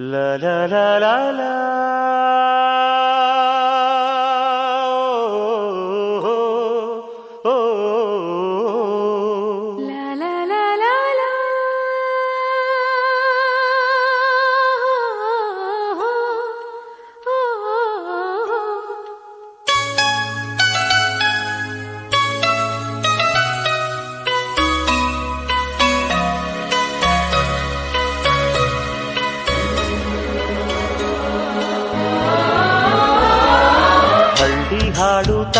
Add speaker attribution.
Speaker 1: La la la la la. ಹಾಡು